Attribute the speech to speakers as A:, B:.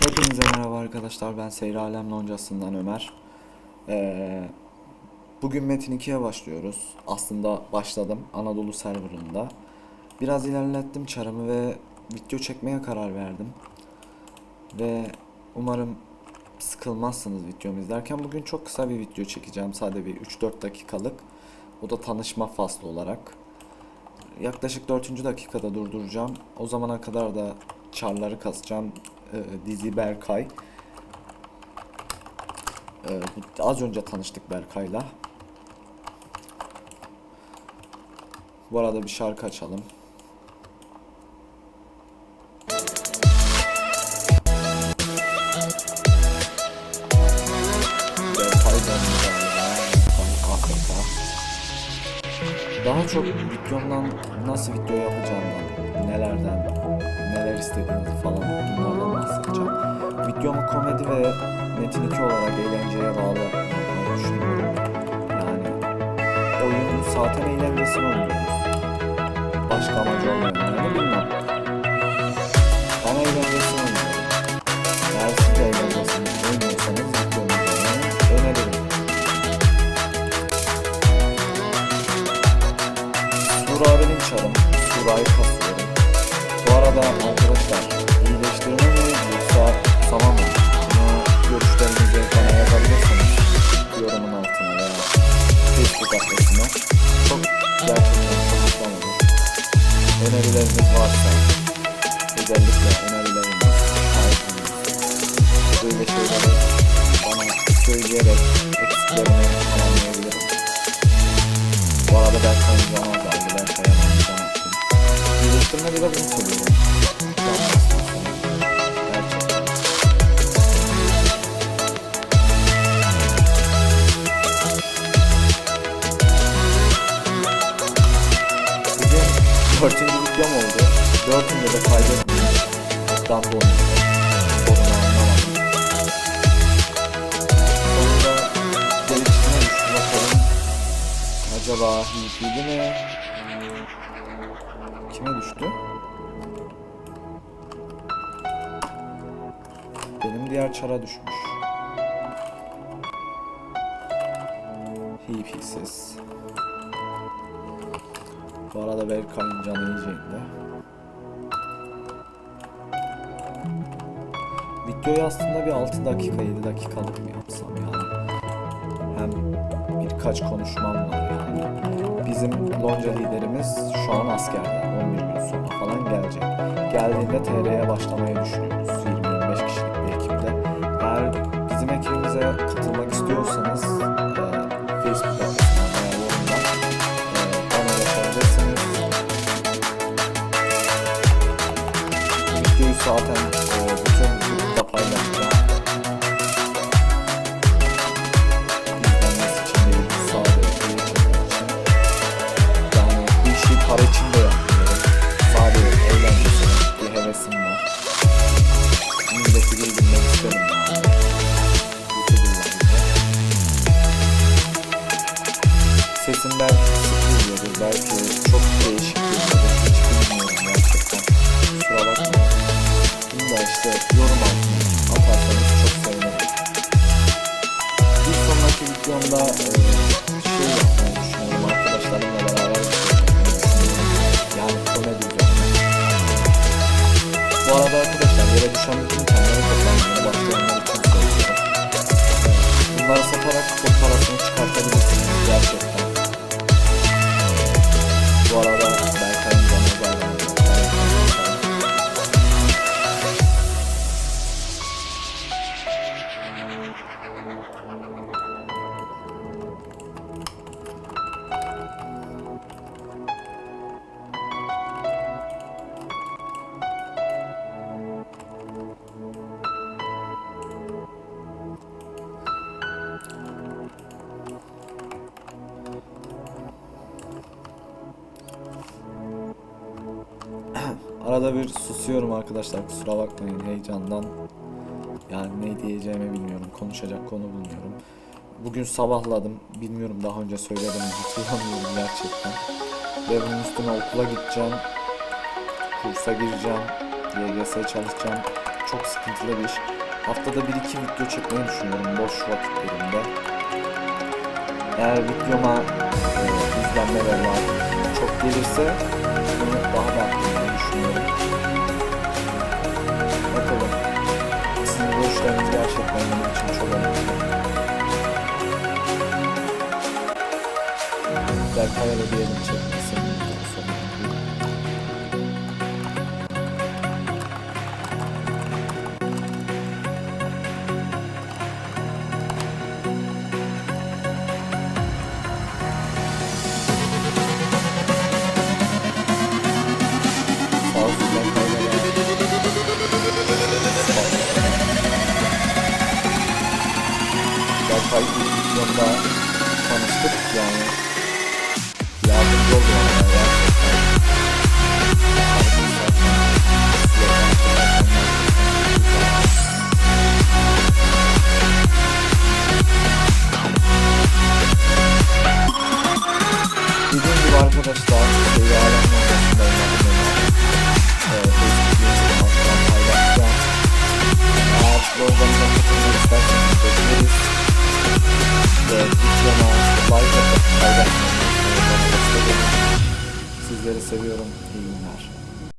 A: Hepinize merhaba arkadaşlar. Ben Seyri Alem Loncası'ndan Ömer. Ee, bugün Metin 2'ye başlıyoruz. Aslında başladım Anadolu serverında. Biraz ilerlettim çarımı ve video çekmeye karar verdim. Ve umarım sıkılmazsınız videomu izlerken. Bugün çok kısa bir video çekeceğim. Sadece bir 3-4 dakikalık. O da tanışma faslı olarak. Yaklaşık 4. dakikada durduracağım. O zamana kadar da çarları kasacağım. Ee, Dizi Berkay. Bu- az önce tanıştık Berkay'la. Bu arada bir şarkı açalım. Daha çok videomdan nasıl video yapacağımdan, nelerden, neler istediğinizi falan bunlardan bahsedeceğim. Videomu komedi ve Metin 2 olarak eğlenceye bağlı düşünüyorum. Yani oyunu zaten eğlencesini oynuyoruz. Başka amacı olmayan bilmem. Ben eğlencesini oynuyorum. Eğer siz de eğlencesini oynuyorsanız videomu izlemeyi öneririm. Sura. Sura'yı kasıyorum. Arada arkadaşlar iyileştirme mi yoksa tamam mı? Bunu görüşlerinizi ekrana yazabilirsiniz. Yorumun altına veya Facebook adresine. Çok gerçekten çok mutlu. Önerileriniz varsa özellikle önerileriniz şahitiniz. Böyle şeyleri bana söyleyerek eksiklerimi tamamlayabilirim. Bu arada Berkay'ın zaman Yapmazsın sana. Gerçekten. Bugün dörtüncü videom oldu. Dördünde de. Sonunda gelişime düştü bakalım. Acaba HP'li mi? Kime düştü? Benim diğer çara düşmüş. HP'siz. Bu arada Berkay'ın canı iyice indi. Videoyu aslında bir 6 dakika 7 dakikalık mı yapsam yani. Hem birkaç konuşmam var. Bizim lonca liderimiz şu an askerde. 11 gün sonra falan gelecek. Geldiğinde TR'ye başlamayı düşünüyoruz. 20-25 kişilik bir ekiple. Eğer bizim ekibimize katılmak istiyorsanız e, Facebook adresinden veya yorumdan e, bana ulaşabilirsiniz. Videoyu zaten e, bütün grupta paylaşacağım. Geliyordur, belki çok değişik geliyordur. Hiç bilmiyorum gerçekten. Kusura bakmayın. Bunu da işte yorum altına atarsanız çok sevinirim. Bir sonraki videomda e, şey yapmayı Arada bir susuyorum arkadaşlar kusura bakmayın heyecandan. Yani ne diyeceğimi bilmiyorum. Konuşacak konu bulmuyorum. Bugün sabahladım. Bilmiyorum daha önce söyledim mi hatırlamıyorum gerçekten. Ve bunun üstüne okula gideceğim. Kursa gireceğim. YGS çalışacağım. çok sıkıntılı bir iş. Haftada 1-2 video çekmeyi düşünüyorum boş vakitlerimde. Eğer videoma e, izlenme ve çok gelirse bunu daha da benim için. Berkay'a da çekmesin. Sağ yani yardımcı oldu bana gerçekten. Dediğim gibi arkadaşlar şeyi alem noktasındayım ee, Facebook linki alttan paylaşacağım. Eğer bu organizasyona katılmak isterseniz bekleriz. Ve videoma Sizleri seviyorum. İyi günler.